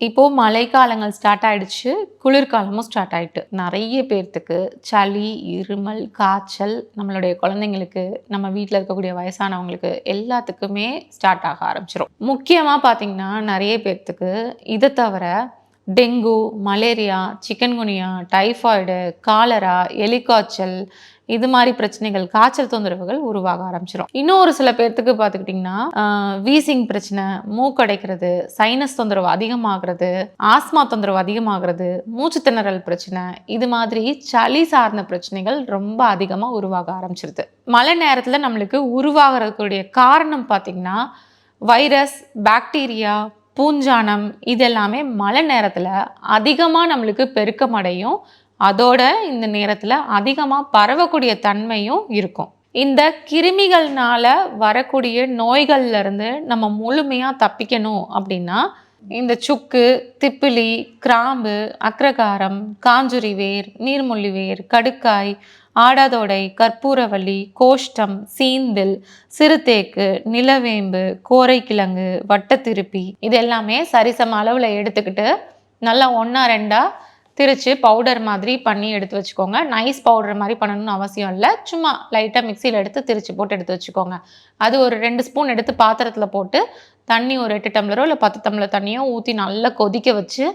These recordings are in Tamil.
இப்போது மழைக்காலங்கள் ஸ்டார்ட் ஆயிடுச்சு குளிர்காலமும் ஸ்டார்ட் ஆயிட்டு. நிறைய பேர்த்துக்கு சளி இருமல் காய்ச்சல் நம்மளுடைய குழந்தைங்களுக்கு நம்ம வீட்டில் இருக்கக்கூடிய வயசானவங்களுக்கு எல்லாத்துக்குமே ஸ்டார்ட் ஆக ஆரம்பிச்சிடும் முக்கியமாக பார்த்தீங்கன்னா நிறைய பேர்த்துக்கு இதை தவிர dengue malaria chikungunya typhoid cholera எலிக்காய்ச்சல் இது மாதிரி பிரச்சனைகள் காய்ச்சல் தொந்தரவுகள் உருவாக ஆரம்பிச்சிடும் இன்னும் ஒரு சில பேர்த்துக்கு பார்த்துக்கிட்டிங்கன்னா வீசிங் பிரச்சனை மூக்கடைக்கிறது சைனஸ் தொந்தரவு அதிகமாகிறது ஆஸ்மா தொந்தரவு அதிகமாகிறது மூச்சு திணறல் பிரச்சனை இது மாதிரி சளி சார்ந்த பிரச்சனைகள் ரொம்ப அதிகமாக உருவாக ஆரம்பிச்சிருது. மழை நேரத்தில் நம்மளுக்கு உருவாகிறதுக்குடைய காரணம் பார்த்திங்கன்னா வைரஸ் பாக்டீரியா பூஞ்சானம் இதெல்லாமே மழை நேரத்தில் அதிகமாக நம்மளுக்கு பெருக்கமடையும் அதோட இந்த நேரத்தில் அதிகமாக பரவக்கூடிய தன்மையும் இருக்கும். இந்த கிருமிகள்னால வரக்கூடிய நோய்கள்லேருந்து நம்ம முழுமையாக தப்பிக்கணும் அப்படின்னா இந்த சுக்கு திப்பிலி கிராம்பு அக்ரகாரம் காஞ்சுரி வேர் நீர்முள்ளி வேர் கடுக்காய் ஆடாதோடை கற்பூரவள்ளி கோஷ்டம் சீந்தில் சிறுதேக்கு நிலவேம்பு கோரைக்கிழங்கு வட்டத்திருப்பி இது எல்லாமே சரிசம அளவில் எடுத்துக்கிட்டு நல்லா ஒன்றா ரெண்டாக திரித்து பவுடர் மாதிரி பண்ணி எடுத்து வச்சுக்கோங்க. நைஸ் பவுடர் மாதிரி பண்ணணும்னு அவசியம் இல்லை. சும்மா லைட்டாக மிக்சியில் எடுத்து திரிச்சு போட்டு எடுத்து வச்சுக்கோங்க. அது ஒரு ரெண்டு ஸ்பூன் எடுத்து பாத்திரத்தில் போட்டு தண்ணி ஒரு எட்டு டம்ளரோ இல்லை பத்து டம்ளர் தண்ணியோ ஊற்றி நல்லா கொதிக்க வச்சு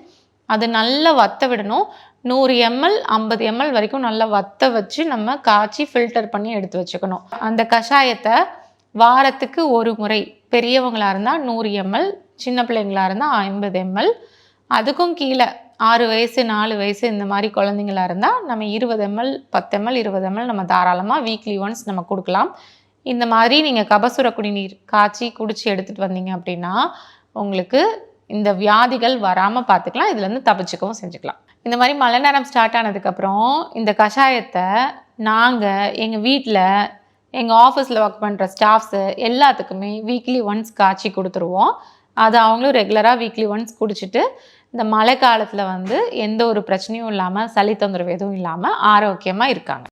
அது நல்லா வத்த விடணும். நூறு எம்எல் ஐம்பது எம்எல் வரைக்கும் நல்லா வத்த வச்சு நம்ம காய்ச்சி ஃபில்டர் பண்ணி எடுத்து வச்சுக்கணும். அந்த கஷாயத்தை வாரத்துக்கு ஒரு முறை பெரியவங்களாக இருந்தால் நூறு எம்எல் சின்ன பிள்ளைங்களாக இருந்தால் ஐம்பது எம்எல் அதுக்கும் கீழே ஆறு வயசு நாலு வயசு இந்த மாதிரி குழந்தைங்களா இருந்தால் நம்ம இருபது எம்எல் பத்து எம்எல் இருபது எம்எல் நம்ம தாராளமாக வீக்லி ஒன்ஸ் நம்ம கொடுக்கலாம். இந்த மாதிரி நீங்கள் கபசுர குடிநீர் காய்ச்சி குடிச்சு எடுத்துகிட்டு வந்தீங்க அப்படின்னா உங்களுக்கு இந்த வியாதிகள் வராமல் பார்த்துக்கலாம் இதுலேருந்து தப்பிச்சுக்கவும் செஞ்சுக்கலாம். இந்த மாதிரி மழை நேரம் ஸ்டார்ட் ஆனதுக்கப்புறம் இந்த கஷாயத்தை நாங்கள் எங்கள் வீட்டில் எங்கள் ஆஃபீஸில் ஒர்க் பண்ணுற ஸ்டாஃப்ஸு எல்லாத்துக்குமே வீக்லி ஒன்ஸ் காய்ச்சி கொடுத்துருவோம். அதை அவங்களும் ரெகுலராக வீக்லி ஒன்ஸ் குடிச்சிட்டு இந்த மழை காலத்தில் வந்து எந்த ஒரு பிரச்சனையும் இல்லாமல் சளி தொந்தரவு எதுவும் இல்லாமல் ஆரோக்கியமாக இருக்காங்க.